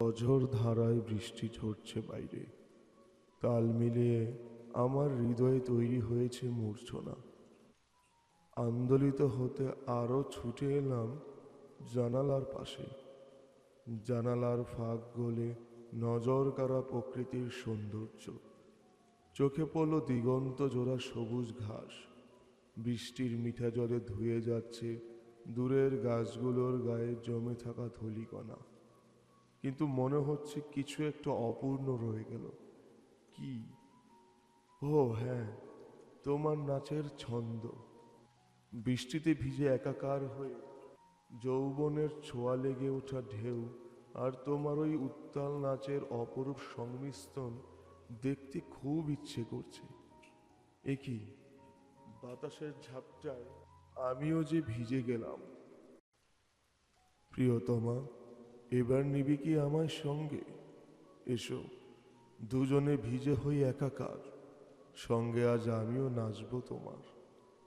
অঝোর ধারায় বৃষ্টি ঝরছে বাইরে। তাল মিলিয়ে আমার হৃদয়ে তৈরি হয়েছে মূর্ছনা। আন্দোলিত হতে আরও ছুটে এলাম জানালার পাশে। জানালার ফাঁক গলে নজর কাড়া প্রকৃতির সৌন্দর্য। চোখে পড়ল দিগন্ত জোড়া সবুজ ঘাস। বৃষ্টির মিঠা জলে ধুয়ে যাচ্ছে দূরের গাছগুলোর গায়ে জমে থাকা ধলিকণা। কিন্তু মনে হচ্ছে কিছু একটা অপূর্ণ রয়ে গেল। কি? ও হ্যাঁ তোমার নাচের ছন্দ। বৃষ্টিতে ভিজে একাকার হয়ে যৌবনের ছোঁয়া লেগে ওঠা ঢেউ আর তোমার ওই উত্তাল নাচের অপরূপ সংমিশ্রণ দেখতে খুব ইচ্ছে করছে। এ কি? বাতাসের ঝাপটায় আমিও যে ভিজে গেলাম। প্রিয়তমা এবার নিবি কি আমার সঙ্গে? এসো, দুজনে ভিজে হই একাকার। সঙ্গে আজ আমিও নাচব তোমার।